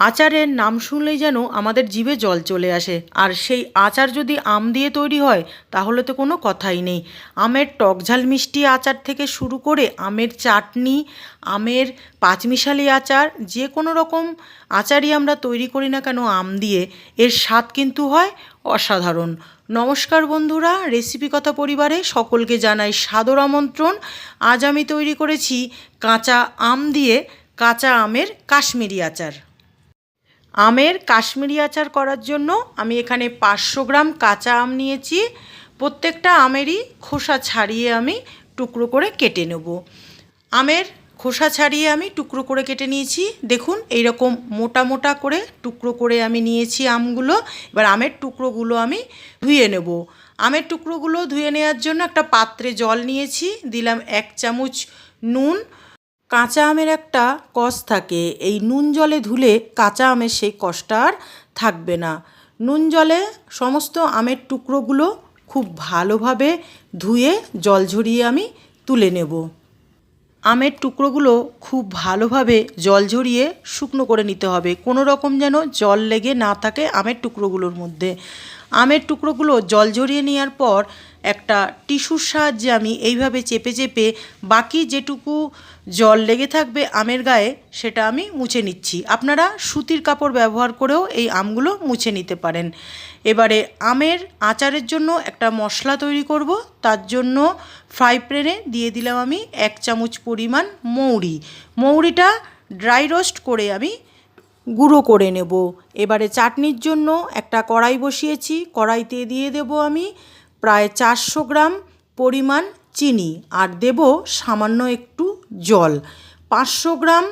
আচারের নাম শুনলেই যেন আমাদের জিভে জল চলে আসে। আর সেই আচার যদি আম দিয়ে তৈরি হয়, তাহলে তো কোনো কথাই নেই। আমের টক ঝাল মিষ্টি আচার থেকে শুরু করে আমের চাটনি, আমের পাঁচমিশালি আচার, যে কোনো রকম আচারই আমরা তৈরি করি না কেন আম দিয়ে, এর স্বাদ কিন্তু হয় অসাধারণ। নমস্কার বন্ধুরা রেসিপি কথা পরিবারে সকলকে জানাই সাদর আমন্ত্রণ। আজ আমি তৈরি করেছি কাঁচা আম দিয়ে কাঁচা আমের কাশ্মীরি আচার। আমের কাশ্মীরি আচার করার জন্য আমি এখানে পাঁচশো গ্রাম কাঁচা আম নিয়েছি। প্রত্যেকটা আমেরই খোসা ছাড়িয়ে আমি টুকরো করে কেটে নেব। আমের খোসা ছাড়িয়ে আমি টুকরো করে কেটে নিয়েছি। দেখুন এই রকম মোটা মোটা করে টুকরো করে আমি নিয়েছি আমগুলো। এবার আমের টুকরোগুলো আমি ধুয়ে নেব। আমের টুকরোগুলো ধুয়ে নেওয়ার জন্য একটা পাত্রে জল নিয়েছি। দিলাম এক চামচ নুন। কাঁচা আমের একটা কষ থাকে। এই নুন জলে ধুলে কাঁচা আমের সেই কষটা আর থাকবে না। নুন জলে সমস্ত আমের টুকরোগুলো খুব ভালোভাবে ধুয়ে জল ঝরিয়ে আমি তুলে নেব। আমের টুকরোগুলো খুব ভালোভাবে জল ঝরিয়ে শুকনো করে নিতে হবে। কোনো রকম যেন জল লেগে না থাকে আমের টুকরোগুলোর মধ্যে। আমের টুকরোগুলো জল ঝরিয়ে নেওয়ার পর একটা টিস্যুর সাহায্যে আমি এইভাবে চেপে চেপে বাকি যেটুকু জল লেগে থাকবে আমের গায়ে, সেটা আমি মুছে নিচ্ছি। আপনারা সুতির কাপড় ব্যবহার করেও এই আমগুলো মুছে নিতে পারেন। এবারে আমের আচারের জন্য একটা মশলা তৈরি করব। তার জন্য ফ্রাই প্যানে দিয়ে দিলাম আমি এক চামচ পরিমাণ মৌরি। মৌরিটা ড্রাই রোস্ট করে আমি গুঁড়ো করে নেব। এবারে চাটনির জন্য একটা কড়াই বসিয়েছি। কড়াইতে দিয়ে দেব আমি প্রায় চারশো গ্রাম পরিমাণ চিনি আর দেব সামান্য একটু জল। পাঁচশো গ্রাম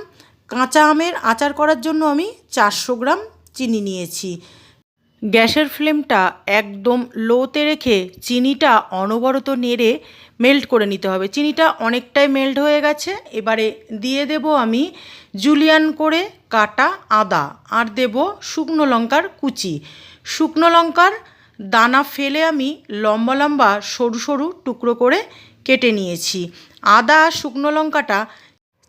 কাঁচা আমের আচার করার জন্য আমি চারশো গ্রাম চিনি নিয়েছি। গ্যাসের ফ্লেমটা একদম লোতে রেখে চিনিটা অনবরত নেড়ে মেল্ট করে নিতে হবে। চিনিটা অনেকটাই মেল্ট হয়ে গেছে। এবারে দিয়ে দেব আমি জুলিয়ান করে কাটা আদা আর দেব শুকনো লঙ্কার কুচি। শুকনো লঙ্কার দানা ফেলে আমি লম্বা লম্বা সরু সরু টুকরো করে কেটে নিয়েছি। আদা আর শুকনো লঙ্কাটা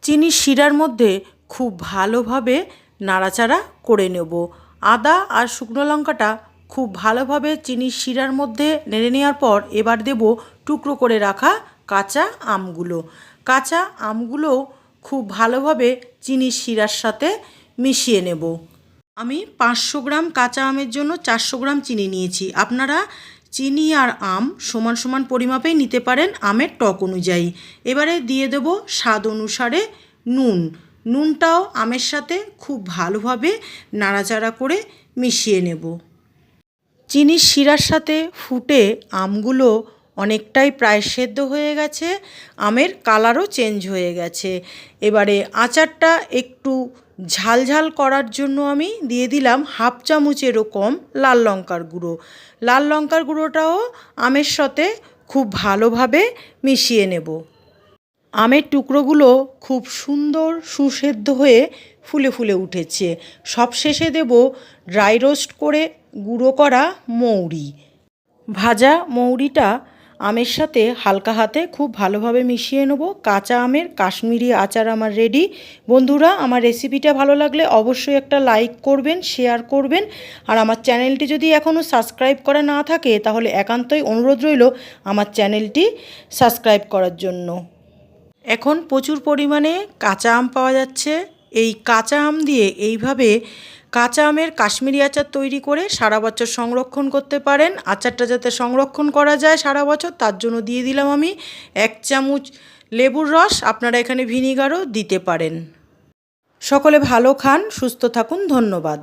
চিনির শিরার মধ্যে খুব ভালোভাবে নাড়াচাড়া করে নেব। আদা আর শুকনো লঙ্কাটা খুব ভালোভাবে চিনির শিরার মধ্যে নেড়ে নেওয়ার পর এবার দেব টুকরো করে রাখা কাঁচা আমগুলো। কাঁচা আমগুলো খুব ভালোভাবে চিনির শিরার সাথে মিশিয়ে নেব। আমি পাঁচশো গ্রাম কাঁচা আমের জন্য চারশো গ্রাম চিনি নিয়েছি। আপনারা চিনি আর আম সমান সমান পরিমাপেই নিতে পারেন আমের টক অনুযায়ী। এবারে দিয়ে দেব স্বাদ অনুসারে নুন। নুনটাও আমের সাথে খুব ভালোভাবে নাড়াচাড়া করে মিশিয়ে নেব। চিনির শিরার সাথে ফুটে আমগুলো অনেকটাই প্রায় সেদ্ধ হয়ে গেছে, আমের কালারও চেঞ্জ হয়ে গেছে। এবারে আচারটা একটু ঝালঝাল করার জন্য আমি দিয়ে দিলাম হাফ চামচেরও এরকম লাল লঙ্কার গুঁড়ো। লাল লঙ্কার গুঁড়োটাও আমের সাথে খুব ভালোভাবে মিশিয়ে নেব। আমের টুকরোগুলো খুব সুন্দর সুসেদ্ধ হয়ে ফুলে ফুলে উঠেছে। সবশেষে দেব ড্রাই রোস্ট করে গুঁড়ো করা মৌরি। ভাজা মৌরিটা আমের সাথে হালকা হাতে খুব ভালোভাবে মিশিয়ে নেব। কাঁচা আমের, কাশ্মীরি আচার আমার রেডি বন্ধুরা, আমার রেসিপিটা ভালো লাগলে অবশ্যই একটা লাইক করবেন শেয়ার করবেন। আর আমার চ্যানেলটি যদি এখনও সাবস্ক্রাইব করা না থাকে, তাহলে একান্তই অনুরোধ রইল আমার চ্যানেলটি সাবস্ক্রাইব করার জন্য। এখন প্রচুর পরিমাণে কাঁচা আম পাওয়া যাচ্ছে। এই কাঁচা আম দিয়ে এইভাবে কাঁচা আমের কাশ্মীরি আচার তৈরি করে সারা বছর সংরক্ষণ করতে পারেন। আচারটা যাতে সংরক্ষণ করা যায় সারা বছর, তার জন্য দিয়ে দিলাম আমি এক চামচ লেবুর রস। আপনারা এখানে ভিনিগারও দিতে পারেন। সকলে ভালো খান, সুস্থ থাকুন, ধন্যবাদ।